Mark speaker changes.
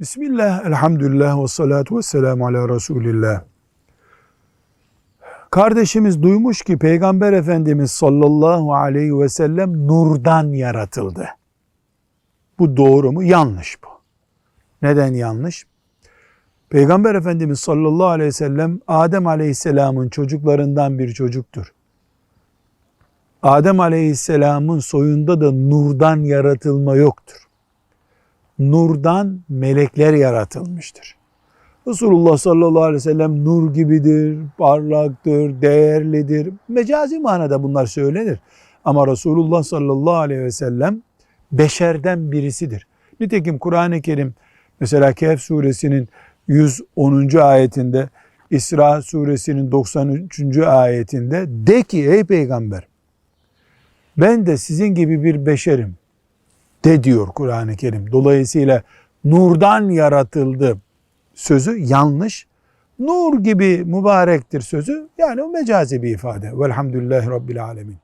Speaker 1: Bismillah, elhamdülillah ve salatu ve selamu ala Resulillah. Kardeşimiz duymuş ki Peygamber Efendimiz sallallahu aleyhi ve sellem nurdan yaratıldı. Bu doğru mu? Yanlış bu. Neden yanlış? Peygamber Efendimiz sallallahu aleyhi ve sellem Adem aleyhisselamın çocuklarından bir çocuktur. Adem aleyhisselamın soyunda da nurdan yaratılma yoktur. Nurdan melekler yaratılmıştır. Resulullah sallallahu aleyhi ve sellem nur gibidir, parlaktır, değerlidir. Mecazi manada bunlar söylenir. Ama Resulullah sallallahu aleyhi ve sellem beşerden birisidir. Nitekim Kur'an-ı Kerim mesela Kehf suresinin 110. ayetinde, İsra suresinin 93. ayetinde de ki ey peygamber ben de sizin gibi bir beşerim de diyor Kur'an-ı Kerim. Dolayısıyla nurdan yaratıldı sözü yanlış. Nur gibi mübarektir sözü yani o mecazi bir ifade. Velhamdülillahi Rabbil Alemin.